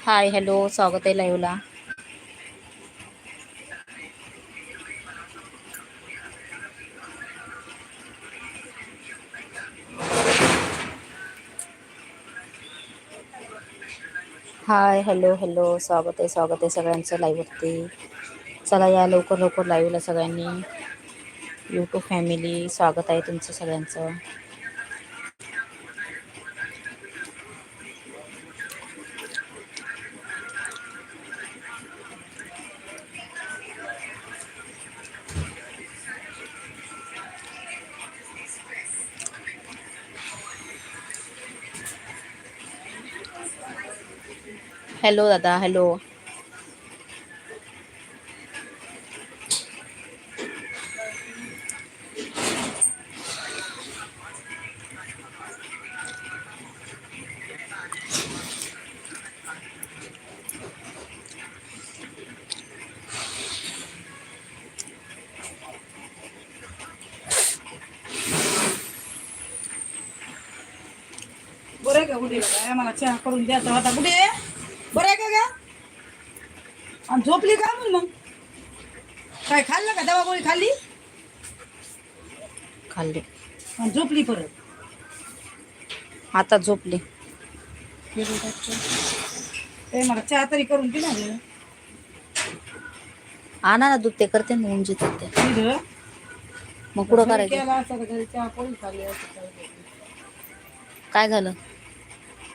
हाय hello स्वागत आहे लाईव्हला हाय हॅलो हॅलो स्वागत आहे स्वागत आहे सगळ्यांचं लाईव्हवरती चला या लवकर लवकर लाईव्हला सगळ्यांनी यूट्यूब फॅमिली स्वागत आहे तुमचं सगळ्यांचं हॅलो दादा. हॅलो बरं आहे का कुठे मला चहा करून द्यायचा होता कुठे बरं आहे का ग? आणि झोपली का मग मग? काय खाल्लं का दवा गोळी खाल्ली? खाल्ली. आणि झोपली परत? आता झोपली. ते मला चहा तरी करून दे ना ग. आणा ना दूध ते करते ना उंजी ते. मग कुठं करायचं? केला असता तर घरी चहा पोळी खाल्ली असती? काय झालं.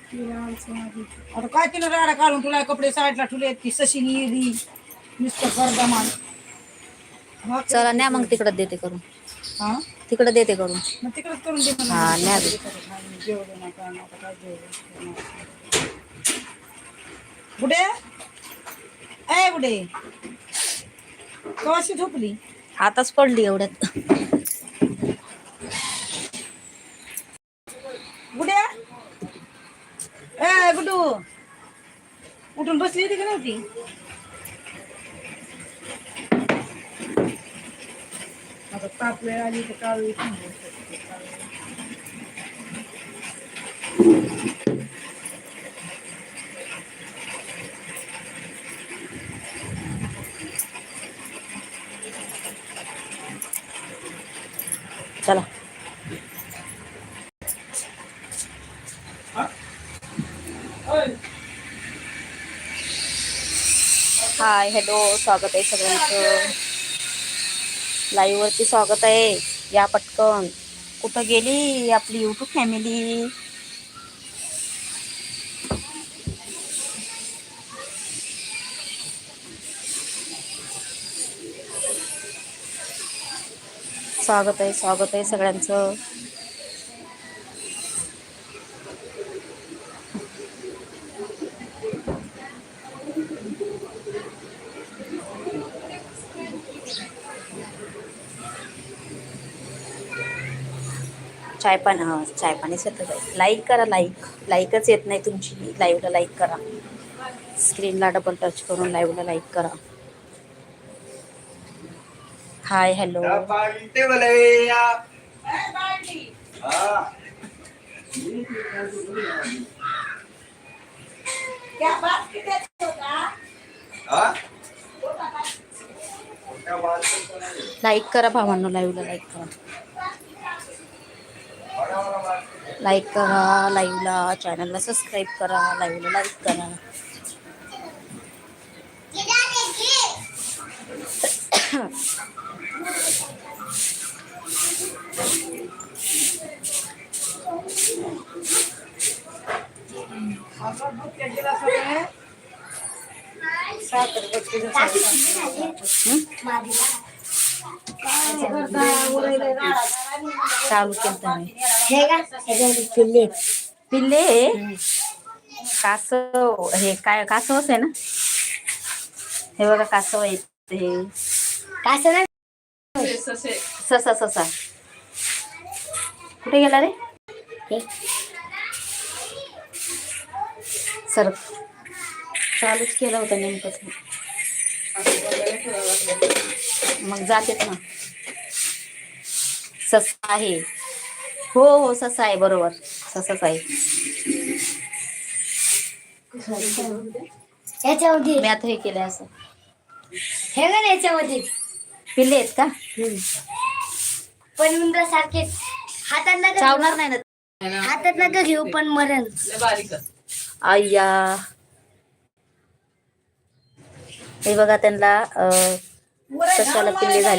आता काय तिला राडा काढून तुला कपडे साईडला ठेवले ती नुसतं चला न्या मग तिकडं देते करून. हा? तिकडं देते करून. मग तिकडच करून दे मला. हा, न्या दे. जेवलं ना काय ना आता काय जेवलं बुडे? ए बुडे. कवाशी झोपली? आताच पडली एवढ्यात. उठून बसली होती का नव्हती आता ताप वेळ आली तर काळ चला हाय हॅलो स्वागत आहे सगळ्यांचं. लाईव्ह वरती स्वागत आहे. या पटकन. कुठं गेली आपली युट्यूब फॅमिली स्वागत आहे स्वागत आहे सगळ्यांचं. चाय पाणी हा चाय पाणी सतत आहे लाईक करा लाईक लाईकच येत नाही तुमची. लाईव्हला लाईक करा. स्क्रीनला डबल टच करून लाईव्हला लाईक करा. हाय हॅलो लाईक करा भावांनो लाईव्हला लाईक करा. लाईक करा लाईव्हला चॅनलला सबस्क्राईब करा लाईव्हला लाईक करा. चालू केलं पिल्ले. पिल्ले? कासव. हे काय कासवच आहे ना? हे बघा कासव आहे हे ससा ससा. कुठे गेला रे? सर चालूच केलं होतं नेमकंच मग जातेत ना. ससा आहे. हो हो ससा आहे बरोबर. ससाच आहे. याच्यामध्ये मी आता हे केलं असं. हे ना याच्यामध्ये पिल्ले आहेत का? पण सारखे हातात नका चावणार नाही ना. हातात नका घेऊ पण मरण. अय्या हे बघा त्यांना कशाला पिल्ले याला?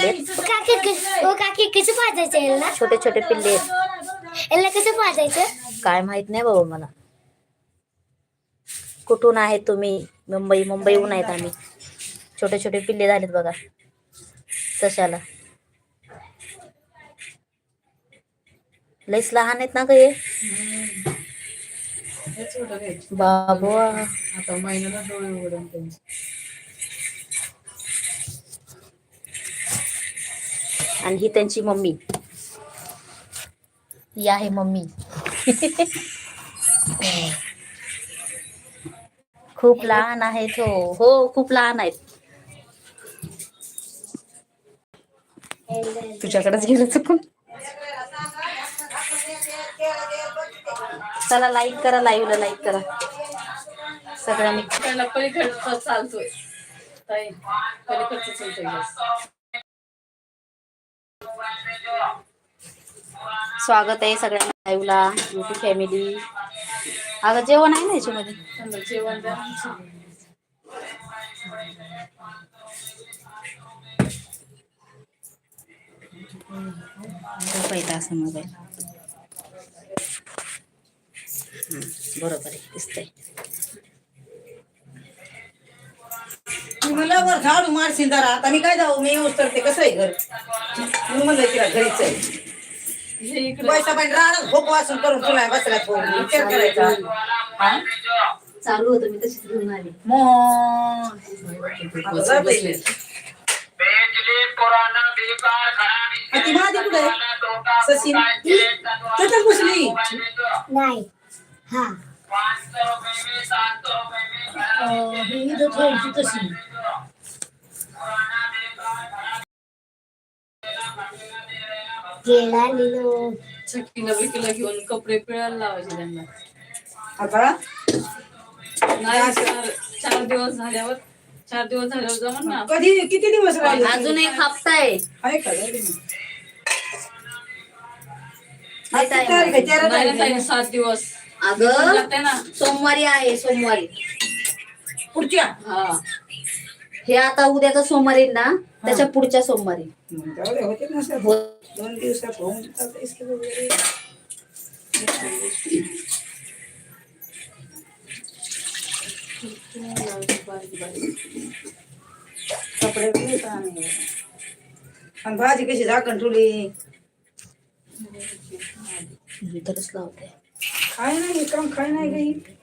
छोटे छोटे पिल्ले आहेत. याला कसं पाजायचं? काय माहीत नाही बाबा मला. कुठून आहेत तुम्ही? मुंबई मुंबईहून आहेत आम्ही. छोटे छोटे पिल्ले झालेत बघा. तशाला. लईच लहान आहेत ना ग हे. बाबा. आता महिन्याला डोळे उघडून त्यांचे. आणि ही त्यांची मम्मी. ही आहे मम्मी खूप लहान आहेत हो हो खूप लहान आहेत तुझ्याकडेच गेलं चुकून चला लाईक करा लाईव्हला लाईक करा सगळ्यांनी त्याला पलीकडचा चालतोय पलीकडचं चालतोय स्वागत आहे सगळ्यांना लाईव्हला युट्यूब फॅमिली अगं जेवण आहे ना याच्यामध्ये? जेवण असं मोबाईल बरोबर आहे दिसतंय. मला वर झाडू मारशील जरा. आता मी काय जाऊ मी येऊच तर ते कसं आहे घर? म्हणून म्हणलं तिला घरीच आहे. पैसा पण राहणार भोग वाचून करून तुला बसला तो विचार करायचा. हा? चालू होतं मी तशीच घेऊन आली. आता ती माझी कुठे आहे? सचिन तिथं बसली नाही. हा. अं, ही इथं ठेवली तशी. गेला लिलो छक्कीला बिकीला घेऊन कपडे पिळायला लावायचे त्यांना. आता? नाही चार चार दिवस झाल्यावर चार दिवस झाल्यावर जमन ना. कधी किती दिवस राहिले? अजून एक हप्ता आहे. आहे का? जाऊ दे मग. आहे आज किती तारीख आहे? तेरा नाही तारीख ना आहे ताई, ना? सात दिवस. अगं लागते ना. सोमवारी आहे सोमवारी. पुढच्या? हा. हे आता उद्याचा सोमवारी ना? त्याच्या पुढच्या सोमवारी. जाऊ दे, होते ना सर. हो. दोन दिवसात होऊन जातं इसके वगैरे. कपडे आणि आणि भाजी कशी झाकण ठेवली? लावते. खाय नाही काम खाय नाही काही